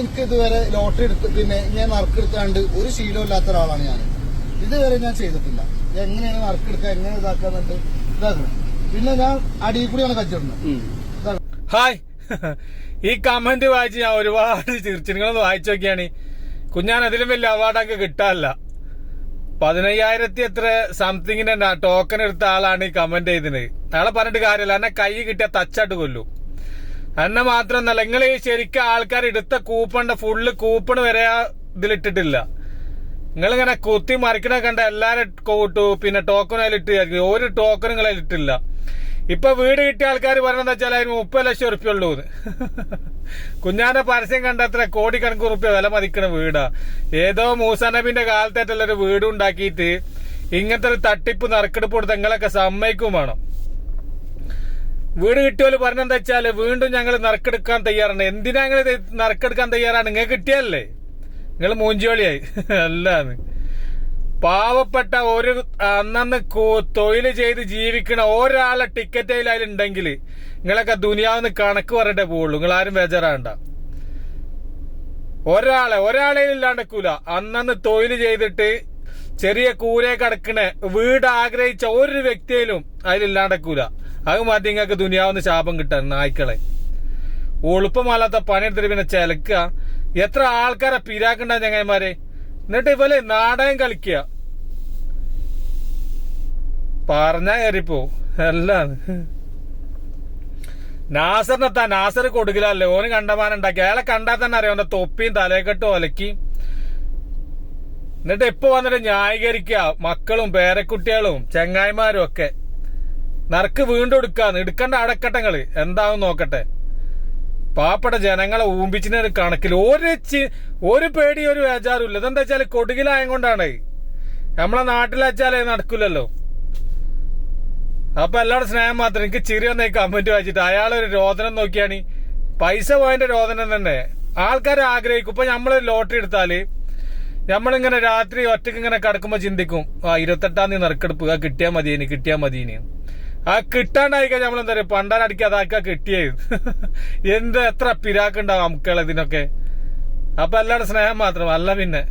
എനിക്ക് ഇതുവരെ ലോട്ടറി എടുത്ത് പിന്നെ ഞാൻ വർക്ക് എടുക്കാണ്ട് ഒരു ശീലം ഇല്ലാത്ത ഒരാളാണ് ഞാൻ. ഇതുവരെ ഞാൻ ചെയ്തിട്ടില്ല. എങ്ങനെയാണ് വർക്ക് നറുക്കെടുക്കുക എങ്ങനെ ഇതാക്കാന്നിട്ട് ഇതാക്കണം. പിന്നെ ഞാൻ അടിയിൽ കൂടിയാണ് കച്ചിടുന്നത് ഹായ്. ഈ കമന്റ് വായിച്ച് ഞാൻ ഒരുപാട് ചിരിച്ചു നിങ്ങളൊന്ന് വായിച്ചു നോക്കിയാണ്. കുഞ്ഞാൻ അതിലും വലിയ അവാർഡൊക്കെ കിട്ടാറില്ല. പതിനയ്യായിരത്തി എത്ര സംതിങ്ങിന്റെ ടോക്കൺ എടുത്ത ആളാണ് ഈ കമന്റ് ചെയ്തത്. അയാളെ പറഞ്ഞിട്ട് കാര്യമില്ല. എന്നെ കൈ കിട്ടിയ തച്ചാട്ട് കൊല്ലു. എന്നെ മാത്രമല്ല നിങ്ങൾ ഈ ശരിക്കും ആൾക്കാർ എടുത്ത കൂപ്പണിന്റെ ഫുള്ള് കൂപ്പൺ വരെ ഇതിലിട്ടിട്ടില്ല. നിങ്ങളിങ്ങനെ കുത്തി മറിക്കണ കണ്ട എല്ലാരും കൂട്ടു പിന്നെ ടോക്കൺ അതിലിട്ട് ഒരു ടോക്കൺ നിങ്ങൾ അതിലിട്ടില്ല ഇപ്പൊ വീട് കിട്ടിയ ആൾക്കാർ പറയണെന്ന് വെച്ചാൽ അതിന് മുപ്പത് ലക്ഷം ഉറുപ്പ്യ ഉള്ളൂ കുഞ്ഞാന്റെ പരസ്യം കണ്ടത്ര കോടിക്കണക്കിന് ഉറുപ്പ്യ വില മതിക്കണ വീടാ. ഏതോ മൂസാ നബിന്റെ കാലത്തായിട്ടുള്ള ഒരു വീട് ഉണ്ടാക്കിയിട്ട് ഇങ്ങനത്തെ ഒരു തട്ടിപ്പ് നറുക്കെടുപ്പ് കൊടുത്ത് നിങ്ങളൊക്കെ സമ്മതിക്കും വേണം. വീട് കിട്ടിയോൽ പറഞ്ഞെന്താ വെച്ചാൽ വീണ്ടും ഞങ്ങൾ നറുക്കെടുക്കാൻ തയ്യാറാണ് എന്തിനാ ഞങ്ങൾ നറുക്കെടുക്കാൻ തയ്യാറാണ്? നിങ്ങൾ കിട്ടിയല്ലേ നിങ്ങൾ മൂഞ്ചോളിയായി അല്ലാന്ന്. പാവപ്പെട്ട ഒരു അന്നന്ന് തൊഴിൽ ചെയ്ത് ജീവിക്കണ ഒരാളെ ടിക്കറ്റ് അതിലുണ്ടെങ്കിൽ നിങ്ങളൊക്കെ ദുനിയാവെന്ന് കണക്ക് പറഞ്ഞിട്ടേ പോവുള്ളൂ. നിങ്ങൾ ആരും ബേജാറാണ്ട ഒരാളെ ഒരാളെ ഇല്ലാണ്ടക്കൂല അന്നന്ന് തൊഴിൽ ചെയ്തിട്ട് ചെറിയ കൂരെ കിടക്കണ വീട് ആഗ്രഹിച്ച ഒരു വ്യക്തിയിലും അതിലില്ലാണ്ടക്കൂല. അത് മാറ്റി നിങ്ങൾക്ക് ദുനിയാവുന്ന ശാപം കിട്ടാൻ നായ്ക്കളെ. ഒളുപ്പമല്ലാത്ത പണിയെടുത്തിട്ട് പിന്നെ ചിലക്കുക. എത്ര ആൾക്കാരെ പിരാക്കണ്ട ചങ്ങന്മാരെ എന്നിട്ട് ഇവലെ നാടകം കളിക്കുക. പറഞ്ഞാ കയറിപ്പോ എല്ലാം നാസറിനെത്താ നാസർ കൊടുക്കില്ലല്ലേ ഓന് കണ്ടമാനുണ്ടാക്കി അയാളെ കണ്ടാൽ തന്നെ അറിയാം അവന്റെ തൊപ്പിയും തലയെക്കെട്ടും ഒലക്കി. എന്നിട്ട് ഇപ്പൊ വന്നിട്ട് ന്യായീകരിക്കുക. മക്കളും പേരക്കുട്ടികളും ചെങ്ങായിമാരും ഒക്കെ. നറുക്ക് വീണ്ടും എടുക്കാന്ന്. എടുക്കണ്ട അടക്കട്ടങ്ങൾ. എന്താവും നോക്കട്ടെ. പാവപ്പെട്ട ജനങ്ങളെ ഊമ്പിച്ചിന് ഒരു കണക്കിൽ ഒരു ഒരു പേടി ഒരു വേജാറും ഇല്ല. ഇതെന്താ വെച്ചാൽ കൊടുകിലായം കൊണ്ടാണ്. നമ്മളെ നാട്ടിൽ വെച്ചാലേ നടക്കില്ലല്ലോ അപ്പൊ എല്ലാവരും സ്നേഹം മാത്രം. എനിക്ക് ചിരി വന്ന കമന്റ് വായിച്ചിട്ട്. അയാളൊരു രോദനം നോക്കിയാണ്. പൈസ പോയതിന്റെ രോദനം തന്നെ. ആൾക്കാർ ആഗ്രഹിക്കും. ഇപ്പൊ നമ്മളൊരു ലോട്ടറി എടുത്താൽ നമ്മളിങ്ങനെ രാത്രി ഒറ്റയ്ക്ക് ഇങ്ങനെ കിടക്കുമ്പോ ചിന്തിക്കും ആ ഇരുപത്തെട്ടാം തീയതി നറുക്കെടുപ്പ്. കിട്ടിയാൽ കിട്ടിയാ മതിയേനി കിട്ടിയാ മതിയേനി. ആ കിട്ടാണ്ടായിരിക്കാം നമ്മൾ എന്താ പറയുക പണ്ടാനടിക്കുക അതാക്കാ കിട്ടിയത്. എന്ത് എത്ര പിരാക്കുണ്ടാവും നമുക്കുള്ള ഇതിനൊക്കെ. അപ്പൊ എല്ലാവരുടെ സ്നേഹം മാത്രം അല്ല പിന്നെ.